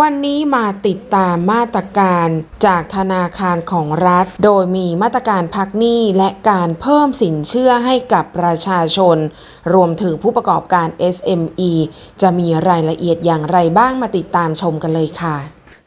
วันนี้มาติดตามมาตรการจากธนาคารของรัฐ โดยมีมาตรการพักหนี้และการเพิ่มสินเชื่อให้กับประชาชน รวมถึงผู้ประกอบการ SME จะมีรายละเอียดอย่างไรบ้างมาติดตามชมกันเลยค่ะ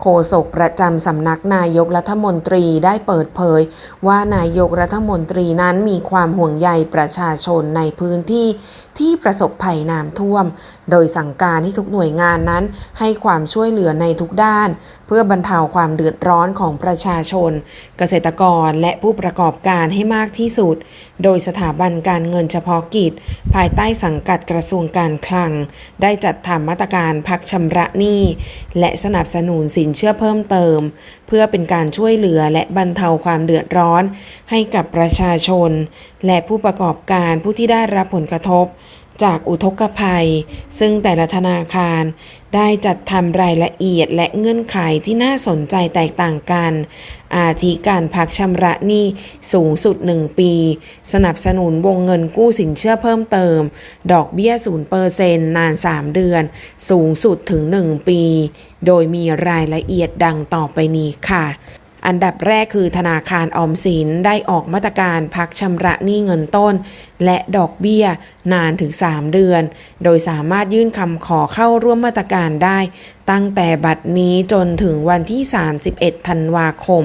โฆษกประจำสำนักนายกรัฐมนตรีได้เปิดเผย ว่านายกรัฐมนตรีนั้นมีความห่วงใยประชาชนในพื้นที่ที่ประสบภัยน้ำท่วม โดยสั่งการให้ทุกหน่วยงานนั้นให้ความช่วยเหลือในทุกด้าน เพื่อบรรเทาความเดือดร้อนของประชาชน เกษตรกรและผู้ประกอบการให้มากที่สุด โดยสถาบันการเงินเฉพาะกิจ ภายใต้สังกัดกระทรวงการคลัง ได้จัดทำมาตรการพักชำระหนี้และสนับสนุนสินเชื่อเพิ่มเติม เพื่อเป็นการช่วยเหลือและบรรเทาความเดือดร้อน ให้กับประชาชน และผู้ประกอบการผู้ที่ได้รับผลกระทบ จากอุทกภัย ซึ่งแต่ละธนาคารได้จัดทำรายละเอียดและเงื่อนไขที่น่าสนใจแตกต่างกัน อาทิการพักชำระหนี้สูงสุด 1 ปี สนับสนุนวงเงินกู้สินเชื่อเพิ่มเติม ดอกเบี้ย0%นาน 3 เดือน สูงสุดถึง 1 ปี โดยมีรายละเอียดดังต่อไปนี้ค่ะ อันดับแรกคือธนาคารออมสินได้ออกมาตรการพักชำระหนี้เงินต้น และดอกเบี้ยนานถึง 3 เดือน โดยสามารถยื่นคำขอเข้าร่วมมาตรการได้ ตั้งแต่บัดนี้จนถึงวันที่ 31 ธันวาคม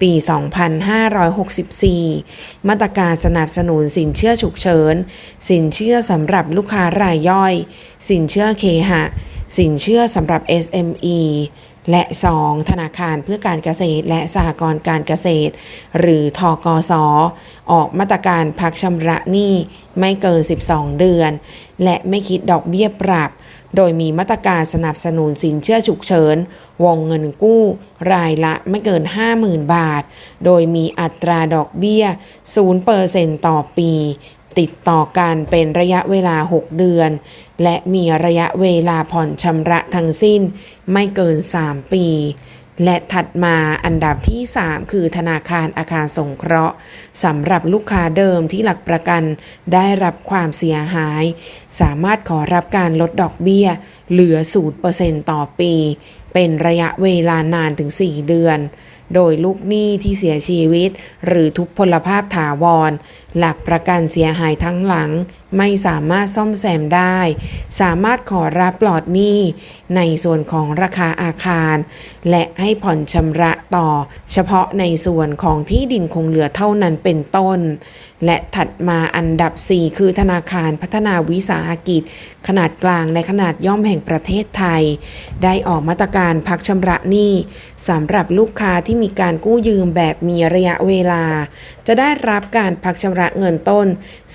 ปี 2564 มาตรการสนับสนุนสินเชื่อฉุกเฉิน สินเชื่อสำหรับลูกค้ารายย่อย สินเชื่อเคหะ สินเชื่อสำหรับ SME และ 2. ธนาคารเพื่อการเกษตร และสหกรณ์การเกษตร หรือทกสออกมาตรการพักชำระหนี้ไม่เกิน 12 เดือน และไม่คิดดอกเบี้ยปรับ โดยมีมาตรการสนับสนุนสินเชื่อฉุกเฉิน วงเงินกู้ รายละไม่เกิน 50,000 บาท โดยมีอัตราดอกเบี้ย 0%ต่อปี ติดต่อกันเป็นระยะเวลา 6 เดือน และมีระยะเวลาผ่อนชำระทั้งสิ้นไม่เกิน 3 ปี และถัดมาอันดับที่ 3 คือธนาคารอาคารสงเคราะห์สำหรับลูกค้าเดิมที่หลักประกันได้รับความเสียหาย สามารถขอรับการลดดอกเบี้ย เหลือ 0%ต่อปี เป็นระยะเวลานานถึง 4 เดือน โดยลูกหนี้ที่เสียชีวิต หรือทุพพลภาพถาวร หลักประกันเสียหายทั้งหลัง ไม่สามารถซ่อมแซมได้ สามารถขอรับปลอดหนี้ ในส่วนของราคาอาคาร และให้ผ่อนชำระต่อ เฉพาะในส่วนของที่ดินคงเหลือเท่านั้นเป็นต้น และถัดมาอันดับ 4 คือธนาคารพัฒนาวิสาหกิจ ขนาดกลางและขนาดย่อมแห่งประเทศไทย ได้ออกมาตรการพักชำระหนี้สำหรับลูกค้าที่มีการกู้ยืมแบบมีระยะเวลา จะได้รับการพักชำระเงินต้น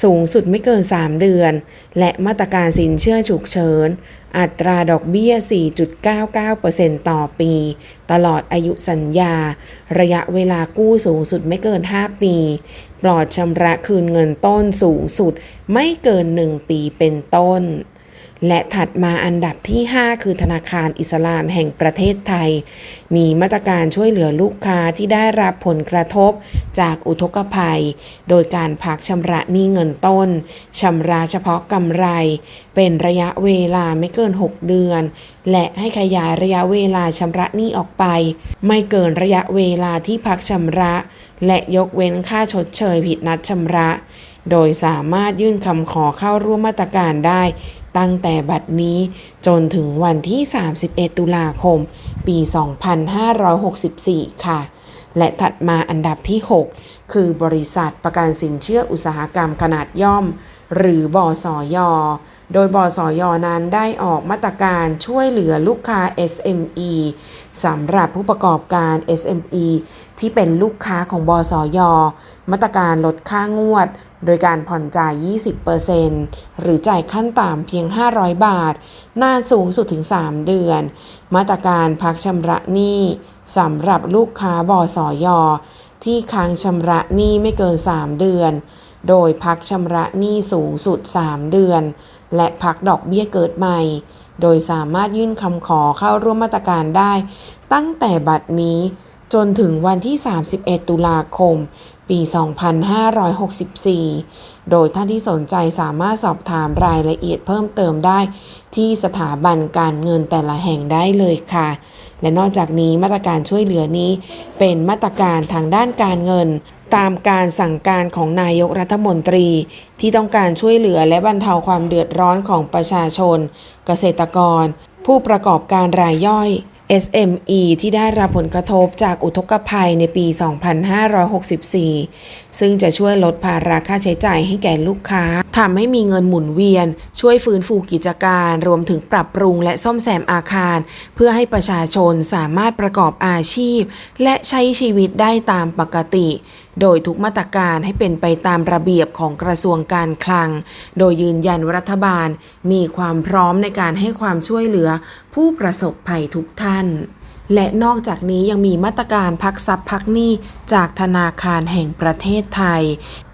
สูงสุดไม่เกิน 3 เดือน และมาตรการสินเชื่อฉุกเฉิน อัตราดอกเบี้ย 4.99%ต่อปี ตลอดอายุสัญญา ระยะเวลากู้สูงสุดไม่เกิน 5 ปี ปลอดชำระคืนเงินต้นสูงสุดไม่เกิน 1 ปีเป็นต้น และถัดมาอันดับที่ 5 คือธนาคารอิสลามแห่งประเทศไทย มีมาตรการช่วยเหลือลูกค้าที่ได้รับผลกระทบจากอุทกภัย โดยการพักชำระหนี้เงินต้นชำระเฉพาะกำไร เป็นระยะเวลาไม่เกิน 6 เดือน และให้ขยายระยะเวลาชำระหนี้ออกไป ไม่เกินระยะเวลาที่พักชำระ และยกเว้นค่าชดเชยผิดนัดชำระ โดยสามารถยื่นคำขอเข้าร่วมมาตรการได้ ตั้งแต่บัดนี้จนถึงวันที่ 31 ตุลาคม ปี 2564 ค่ะ และถัดมาอันดับที่ 6 คือบริษัทประกันสินเชื่ออุตสาหกรรมขนาดย่อม หรือบอสอยโดยบสอยนั้นได้ออกมาตรการช่วยเหลือลูกค้า SME สำหรับผู้ประกอบการ SME ที่เป็นลูกค้าของบสอยมาตรการลดค่างวด โดยการผ่อนจ่าย 20%หรือจ่ายขั้นต่ำเพียง 500 บาท นานสูงสุดถึง 3 เดือน มาตรการพักชำระหนี้สำหรับลูกค้าบสอยที่ค้างชำระหนี้ไม่เกิน 3 เดือน โดยพักชำระหนี้สูงสุด 3 เดือน และพักดอกเบี้ยเกิดใหม่ โดยสามารถยื่นคำขอเข้าร่วมมาตรการได้ ตั้งแต่บัดนี้จนถึงวันที่ 31 ตุลาคม ปี 2564 โดยท่านที่สนใจสามารถสอบถามรายละเอียดเพิ่มเติมได้ ที่สถาบันการเงินแต่ละแห่งได้เลยค่ะ และนอกจากนี้มาตรการช่วยเหลือนี้ เป็นมาตรการทางด้านการเงิน ตามการสั่งการของนายกรัฐมนตรี ที่ต้องการช่วยเหลือและบรรเทาความเดือดร้อนของประชาชน เกษตรกร ผู้ประกอบการรายย่อย SME ที่ได้รับผลกระทบจากอุทกภัยในปี 2564 ซึ่งจะช่วยลดภาระค่าใช้จ่ายให้แก่ลูกค้า ทำให้มีเงินหมุนเวียน ช่วยฟื้นฟูกิจการ รวมถึงปรับปรุงและซ่อมแซมอาคาร เพื่อให้ประชาชนสามารถประกอบอาชีพ และใช้ชีวิตได้ตามปกติ โดยทุกมาตรการให้เป็นไปตามระเบียบของกระทรวงการคลัง โดยยืนยันรัฐบาลมีความพร้อมในการให้ความช่วยเหลือผู้ประสบภัยทุกท่าน และนอกจากนี้ยังมีมาตรการพักทรัพย์พักหนี้จากธนาคารแห่งประเทศไทย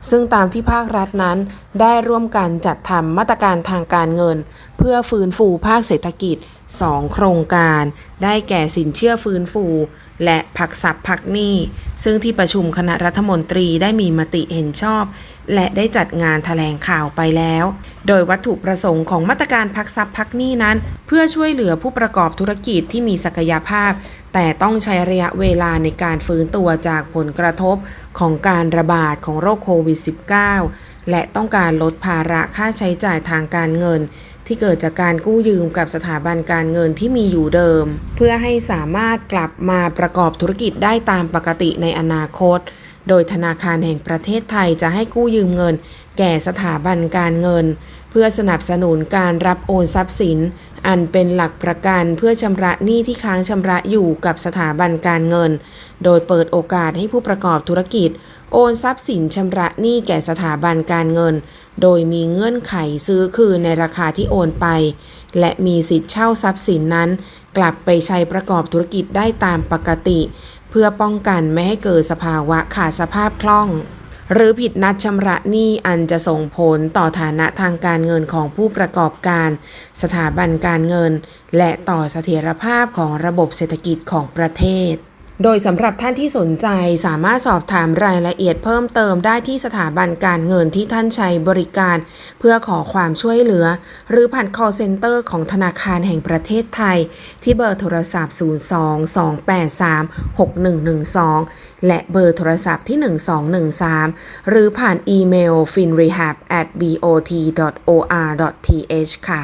ซึ่งตามที่ภาครัฐนั้น ได้ร่วมกันจัดทำมาตรการทางการเงิน เพื่อฟื้นฟูภาคเศรษฐกิจ 2 โครงการ ได้แก่สินเชื่อฟื้นฟู และพักทรัพย์พักหนี้ซึ่งที่ประชุมคณะรัฐมนตรีได้มีมติเห็นชอบ และได้จัดงานแถลงข่าวไปแล้ว โดยวัตถุประสงค์ของมาตรการพักทรัพย์พักหนี้นั้น เพื่อช่วยเหลือผู้ประกอบธุรกิจที่มีศักยภาพ แต่ต้องใช้ระยะเวลาในการฟื้นตัวจากผลกระทบของการระบาดของโรคโควิด -19 และต้องการลดภาระค่าใช้จ่ายทางการเงิน ที่เกิดจากการกู้ยืมกับสถาบันการเงินที่มีอยู่เดิม เพื่อให้สามารถกลับมาประกอบธุรกิจได้ตามปกติในอนาคต โดยธนาคารแห่งประเทศไทยจะให้กู้ยืมเงิน แก่สถาบันการเงิน เพื่อสนับสนุนการรับโอนทรัพย์สิน อันเป็นหลักประกันเพื่อชำระหนี้ที่ค้างชำระอยู่กับสถาบันการเงิน โดยเปิดโอกาสให้ผู้ประกอบธุรกิจ โอนทรัพย์สินชำระหนี้แก่สถาบันการเงิน โดยมีเงื่อนไขซื้อคืนในราคาที่โอนไป และมีสิทธิ์เช่าทรัพย์สินนั้น กลับไปใช้ประกอบธุรกิจได้ตามปกติ เพื่อป้องกันไม่ให้เกิดสภาวะขาดสภาพคล่อง หรือผิดนัดชำระหนี้อันจะส่งผลต่อฐานะทางการเงินของผู้ประกอบการ สถาบันการเงิน และต่อเสถียรภาพของระบบเศรษฐกิจของประเทศ โดยสำหรับท่านที่สนใจสามารถสอบถามรายละเอียดเพิ่มเติมได้ที่สถาบันการเงินที่ท่านใช้บริการ เพื่อขอความช่วยเหลือ หรือผ่าน call center ของธนาคารแห่งประเทศไทย ที่เบอร์โทรศัพท์ 02-283-6112 และเบอร์โทรศัพท์ที่ 1213 หรือผ่านอีเมล finrehab at bot.or.th ค่ะ